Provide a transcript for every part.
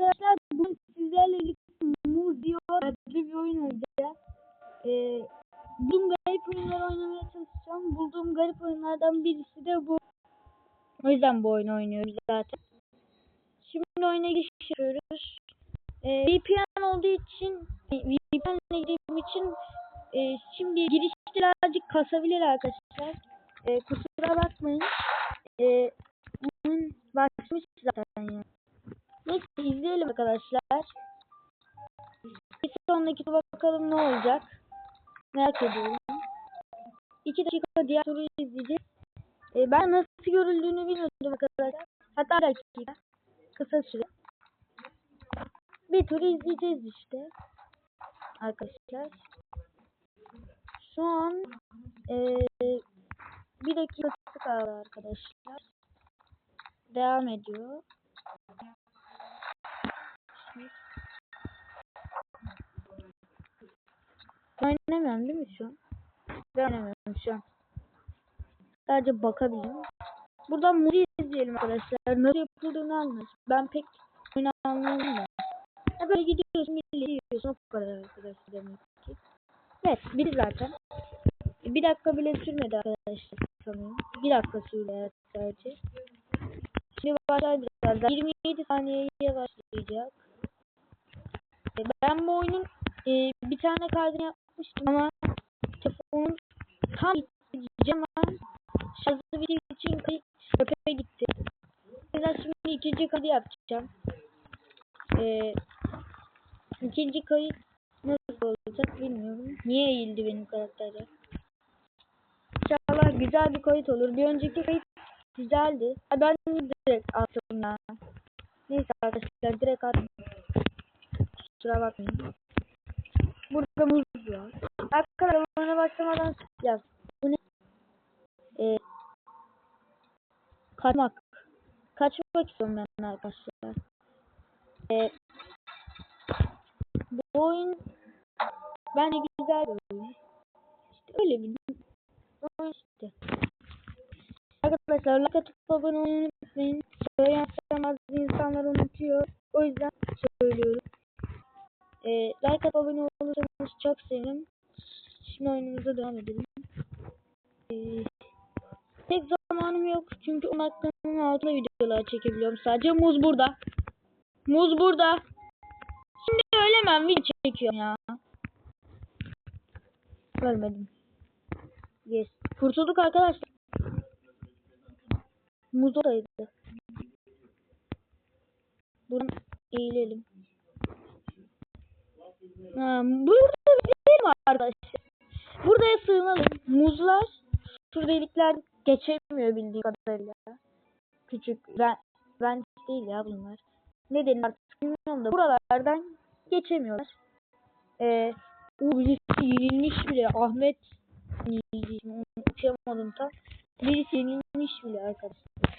arkadaşlar bugün sizlerle birlikte Muz diyor adlı bir oyun oynayacağız. Ee, bulduğum garip oyunları oynamaya çalışacağım. Bulduğum garip oyunlardan birisi de bu. O yüzden bu oyunu oynuyoruz zaten. Şimdi oyuna giriş yapıyoruz. Ee, VPN olduğu için VPN ile girdiğim için e, şimdi girişte birazcık kasabilir arkadaşlar. E, kusura ediyorum. 2 dakika diğer soruyu izleyeceğiz. Ee, ben nasıl görüldüğünü bilmiyordum arkadaşlar. Hatta dakika. Kısa süre. Bir turu izleyeceğiz işte. Arkadaşlar. Şu an ee, bir dakika kaldı arkadaşlar. Devam ediyor. Oynamıyorum değil mi şu an? Ben oynamıyorum şu an. Sadece bakabilirim. Buradan Muri izleyelim arkadaşlar. Nasıl yapıldığını anlarız. Ben pek oyunu anlamadım da. Ya böyle gidiyorsun, gidiyorsun. O kadar arkadaşlar demek ki. Evet, biri zaten. Bir dakika bile sürmedi arkadaşlar sanırım. Bir dakika sürdü sadece. Şimdi başlar birazdan. 27 saniyeye başlayacak. Ben bu oyunun e, bir tane kaydını yapmıştım ama telefonum tam gideceğim ama şarjı bittiği için kayıt gitti. Yüzden şimdi ikinci kaydı yapacağım. E, ikinci kayıt nasıl olacak bilmiyorum. Niye eğildi benim karaktere? İnşallah güzel bir kayıt olur. Bir önceki kayıt güzeldi. Ben direkt attım ya. Neyse arkadaşlar direkt attım. Kusura bakmayın. Burada muz var. Arkadaşlar oyuna başlamadan yaz. Bu ne? Ee, kaçmak. Kaçmak istiyorum ben arkadaşlar. Ee, bu oyun bence güzel bir oyun. İşte öyle bir oyun işte. Arkadaşlar like atıp abone olmayı unutmayın. Söyleyen bazı insanlar unutuyor. O yüzden söylüyorum. E, like atıp abone olursanız çok sevinirim. Şimdi oyunumuza devam edelim. E, tek zamanım yok çünkü 10 dakikanın altında videolar çekebiliyorum. Sadece muz burada. Muz burada. Şimdi ölemem video çekiyorum ya. Ölmedim. Yes. Kurtulduk arkadaşlar. Muz oradaydı. Buradan eğilelim. Burada bir var arkadaşlar. Buraya sığınalım. Muzlar şu delikler geçemiyor bildiğim kadarıyla. Küçük ben ben değil ya bunlar. Ne denir artık bilmiyorum da buralardan geçemiyorlar. Ee, o birisi yenilmiş bile Ahmet okuyamadım tam. Birisi yenilmiş bile arkadaşlar.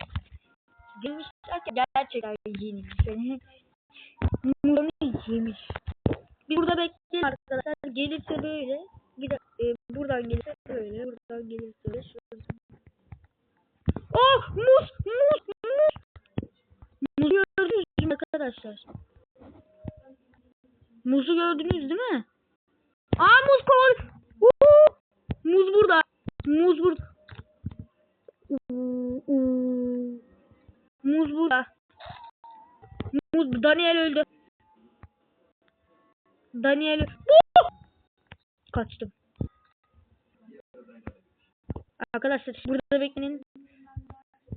Yenilmiş derken gerçekten yenilmiş. Muzunu yemiş. Burada bekleyelim arkadaşlar. Gelirse böyle. Bir de e, buradan gelirse böyle. Buradan gelirse böyle. Şuradan. Oh! Muz! Muz! Muz! Muzu gördünüz mü arkadaşlar? Muzu gördünüz değil mi? Aa muz koy! Uh! Muz burada. Muz burada. Muz burada. Muz Daniel öldü. Daniel kaçtım. Arkadaşlar burada beklenin.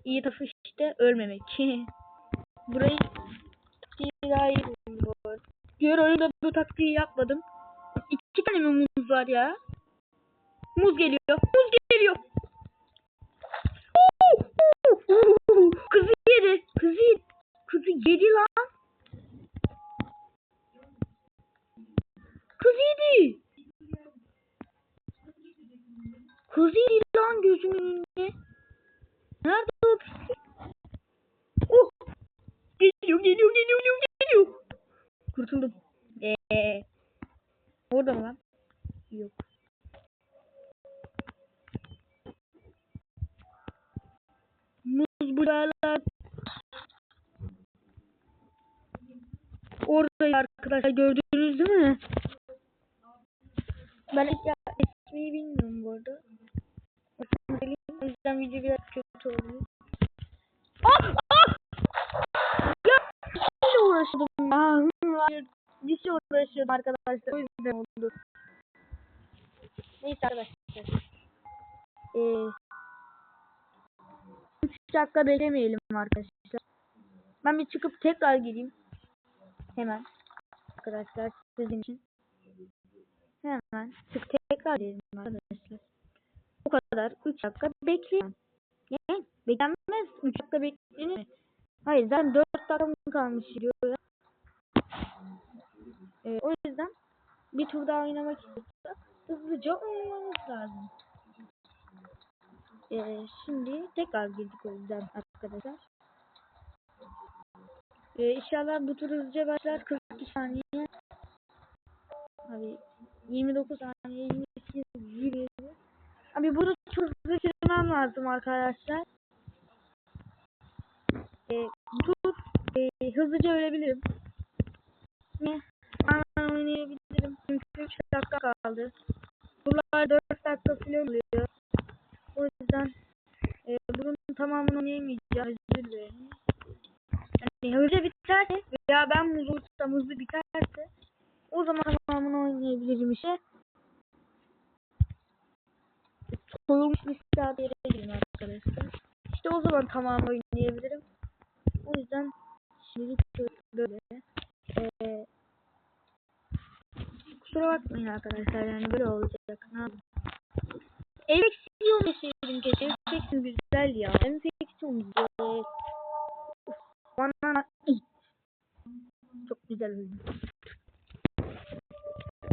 İyi tarafı işte ölmemek. Burayı taktiği daha iyi buldum. Diğer oyunda bu taktiği yapmadım. İki tane mi muz var ya? Muz geliyor. Muz geliyor. Kızı yedi. Kızı yedi. Kızı yedi lan. Kız yedi lan gözümün önünde. Nerede o pislik? Oh. Geliyor geliyor geliyor geliyor. Kurtuldum. Eee. Orada mı lan? Yok. Muz buralar. böyle arkadaşlar gördünüz değil mi? Ben ya, ismini bilmiyorum bu arada. O yüzden video biraz kötü oldu. Ah! Ah! Ya! Şey uğraşıyordum ya. Hayır. Şey uğraşıyordum arkadaşlar. O yüzden oldu. Neyse arkadaşlar. Ee, 3 dakika beklemeyelim arkadaşlar. Ben bir çıkıp tekrar gireyim. Hemen. Arkadaşlar sizin için. Hemen çık tekrar girelim arkadaşlar. O kadar 3 dakika bekleyin. Yani beklenmez 3 dakika beklenir? Hayır zaten 4 dakika mı kalmış diyor. Ee, o yüzden bir tur daha oynamak istiyorsak hızlıca oynamamız lazım. Ee, şimdi tekrar girdik o yüzden arkadaşlar. Ee, inşallah bu tur hızlıca başlar. 42 saniye. Abi 29 saniye 28 27. Abi burada çok girmem lazım arkadaşlar. Ee, bu tur e, hızlıca ölebilirim. Ne? Hemen oynayabilirim. Çünkü 3 dakika kaldı. Bunlar 4 dakika falan oluyor. O yüzden e, bunun tamamını oynayamayacağım. Özür dilerim. Yani hızlı biterse veya ben muz olursam hızlı biterse o zaman tamamını oynayabilirim işte. Soyulmuş bir saat yere gireyim arkadaşlar. İşte o zaman tamamı oynayabilirim. O yüzden şimdi böyle ee, kusura bakmayın arkadaşlar yani böyle olacak. Enfeksiyon yaşayabilirim keşke. Enfeksiyon güzel ya. Enfeksiyon güzel. Bana çok güzel oldu.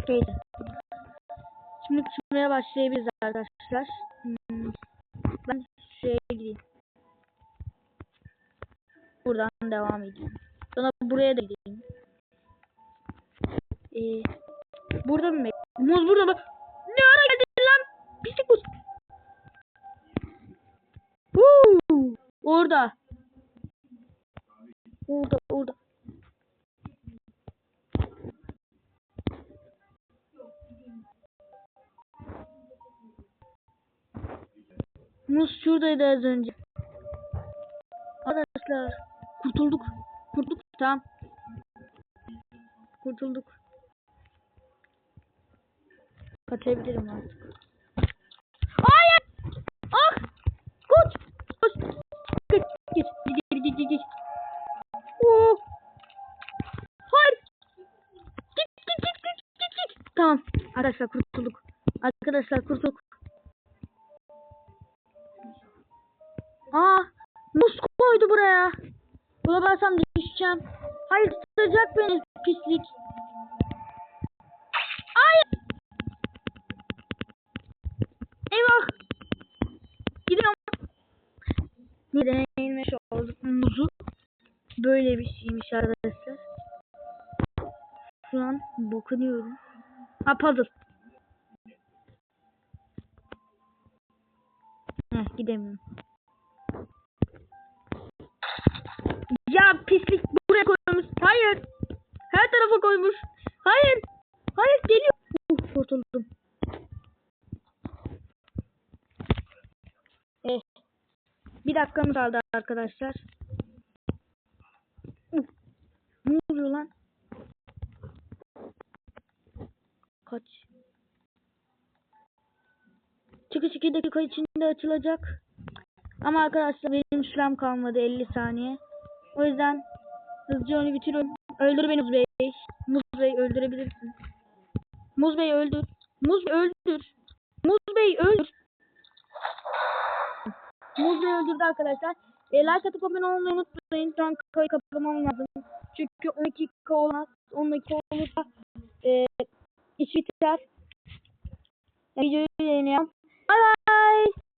Neyse. Şimdi kısmaya başlayabiliriz arkadaşlar. Hmm. Ben şuraya gideyim. Buradan devam edeyim. Sonra buraya da gideyim. Ee, burada mı? Muz burada mı? Ne ara geldin lan? Pislik muz. Huu, orada. Orada, orada. Muz şuradaydı az önce. Arkadaşlar kurtulduk. Kurtulduk tamam. Kurtulduk. Kaçabilirim artık. Hayır! Ah! Koş! Koş! Geç, geç, geç, geç, geç. Oh! Hayır! Git, git, git, git, git. Tamam. Arkadaşlar kurtulduk. Arkadaşlar kurtulduk. Aa! Muz koydu buraya. Bulamazsam düşeceğim. Hayır tutacak beni pislik. Hayır! Eyvah! Gidiyorum. Bir deneyimlemiş olduk muzu. Böyle bir şeymiş arkadaşlar. Şu an dokunuyorum. Ha puzzle. Heh gidemiyorum. Ya pislik buraya koymuş. Hayır. Her tarafa koymuş. Hayır. Hayır geliyor. Uf kurtuldum. Eh. Bir dakikamız kaldı arkadaşlar. Uf. Ne oluyor lan? Kaç? Çıkış 2 dakika içinde açılacak. Ama arkadaşlar benim sürem kalmadı 50 saniye. O yüzden hızlıca onu bitiriyorum. Öldür beni Muz Bey. Muz Bey öldürebilirsin. Muz Bey öldür. Muz Bey öldür. Muz Bey öldür. Muz Bey öldürdü arkadaşlar. E, like atıp abone olmayı unutmayın. Şu an kayı kapatmam lazım. Çünkü 12 dakika olmaz. 10 dakika olursa e, iş biter. Videoyu yayınlayalım. Bye bye.